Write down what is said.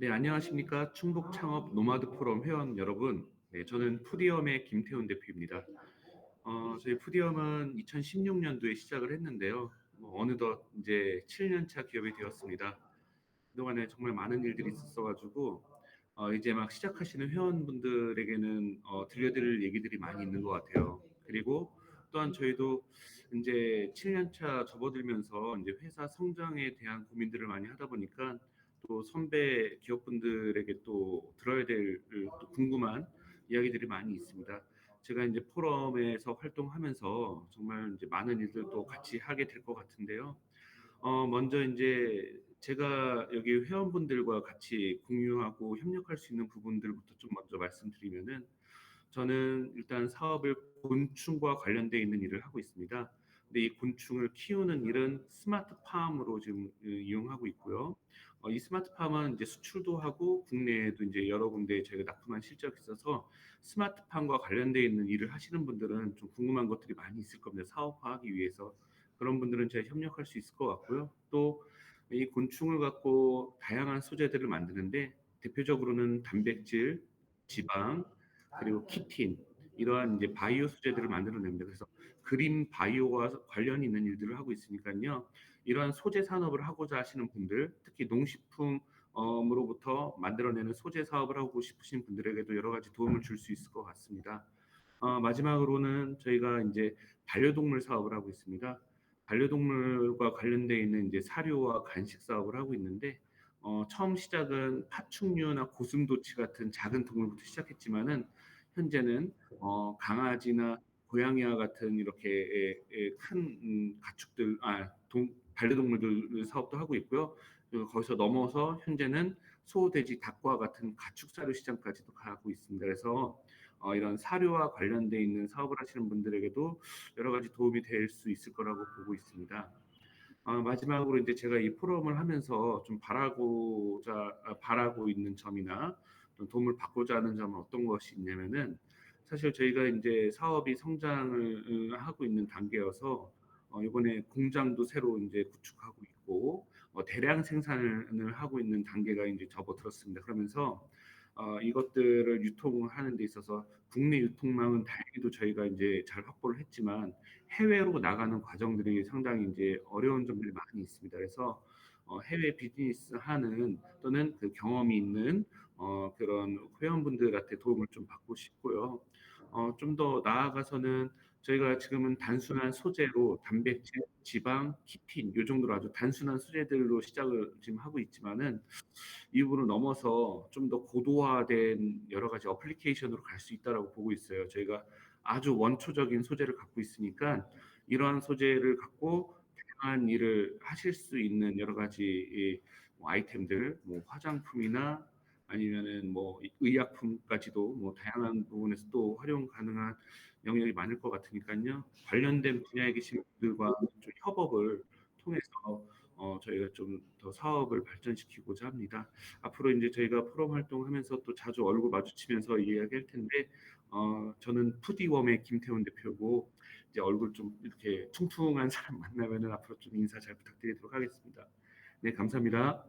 네, 안녕하십니까. 충북 창업 노마드 포럼 회원 여러분. 네, 저는 푸디엄의 김태훈 대표입니다. 어, 저희 푸디엄은 2016년도에 시작을 했는데요. 뭐 어느덧 이제 7년차 기업이 되었습니다. 그동안에 정말 많은 일들이 있었어가지고 어, 이제 막 시작하시는 회원분들에게는 어, 들려드릴 얘기들이 많이 있는 것 같아요. 그리고 또한 저희도 이제 7년차 접어들면서 이제 회사 성장에 대한 고민들을 많이 하다 보니까 또 선배 기업분들에게 또 들어야 될 또 궁금한 이야기들이 많이 있습니다. 제가 이제 포럼에서 활동하면서 정말 이제 많은 일들도 같이 하게 될 것 같은데요. 어, 먼저 이제 제가 여기 회원분들과 같이 공유하고 협력할 수 있는 부분들부터 좀 먼저 말씀드리면은 저는 일단 사업을 곤충과 관련되어 있는 일을 하고 있습니다. 근데 이 곤충을 키우는 일은 스마트 팜으로 지금 이용하고 있고요. 어, 이 스마트 팜은 이제 수출도 하고 국내에도 이제 여러 군데 저희가 납품한 실적이 있어서 스마트 팜과 관련되어 있는 일을 하시는 분들은 좀 궁금한 것들이 많이 있을 겁니다. 사업화하기 위해서 그런 분들은 제가 협력할 수 있을 것 같고요. 또 이 곤충을 갖고 다양한 소재들을 만드는데 대표적으로는 단백질, 지방, 그리고 키틴 이러한 이제 바이오 소재들을 만들어냅니다. 그래서 그린 바이오와 관련 있는 일들을 하고 있으니까요. 이러한 소재 산업을 하고자 하시는 분들, 특히 농식품으로부터 만들어내는 소재 사업을 하고 싶으신 분들에게도 여러 가지 도움을 줄 수 있을 것 같습니다. 어, 마지막으로는 저희가 이제 반려동물 사업을 하고 있습니다. 반려동물과 관련되어 있는 이제 사료와 간식 사업을 하고 있는데 어, 처음 시작은 파충류나 고슴도치 같은 작은 동물부터 시작했지만은 현재는 어, 강아지나 고양이와 같은 이렇게 큰 음, 가축들, 아, 동, 반려동물들 사업도 하고 있고요. 거기서 넘어서 현재는 소, 돼지, 닭과 같은 가축 사료 시장까지도 가고 있습니다. 그래서 어, 이런 사료와 관련돼 있는 사업을 하시는 분들에게도 여러 가지 도움이 될 수 있을 거라고 보고 있습니다. 어, 마지막으로 이제 제가 이 포럼을 하면서 좀 바라고자 아, 바라고 있는 점이나 도움을 받고자 하는 점은 어떤 것이 있냐면은 사실 저희가 이제 사업이 성장을 하고 있는 단계여서 어, 이번에 공장도 새로 이제 구축하고 있고 어, 대량 생산을 하고 있는 단계가 이제 접어들었습니다. 그러면서 어, 이것들을 유통하는 데 있어서 국내 유통망은 다행히도 저희가 이제 잘 확보를 했지만 해외로 나가는 과정들이 상당히 이제 어려운 점들이 많이 있습니다. 그래서 어, 해외 비즈니스 하는 또는 그 경험이 있는 어, 그런 회원분들한테 도움을 좀 받고 싶고요. 어, 좀 더 나아가서는 저희가 지금은 단순한 소재로 단백질, 지방, 키틴 요 정도로 아주 단순한 소재들로 시작을 지금 하고 있지만은 이 부분을 넘어서 좀 더 고도화된 여러 가지 어플리케이션으로 갈 수 있다라고 보고 있어요. 저희가 아주 원초적인 소재를 갖고 있으니까 이러한 소재를 갖고 다양한 일을 하실 수 있는 여러 가지 뭐 아이템들, 뭐 화장품이나 아니면은 뭐 의약품까지도 뭐 다양한 부분에서 또 활용 가능한 영역이 많을 것 같으니까요. 관련된 분야에 계신 분들과 좀 협업을 통해서 어, 저희가 좀 더 사업을 발전시키고자 합니다. 앞으로 이제 저희가 프롬 활동하면서 또 자주 얼굴 마주치면서 이야기할 텐데, 어, 저는 푸디웜의 김태훈 대표고 이제 얼굴 좀 이렇게 퉁퉁한 사람 만나면은 앞으로 좀 인사 잘 부탁드리도록 하겠습니다. 네, 감사합니다.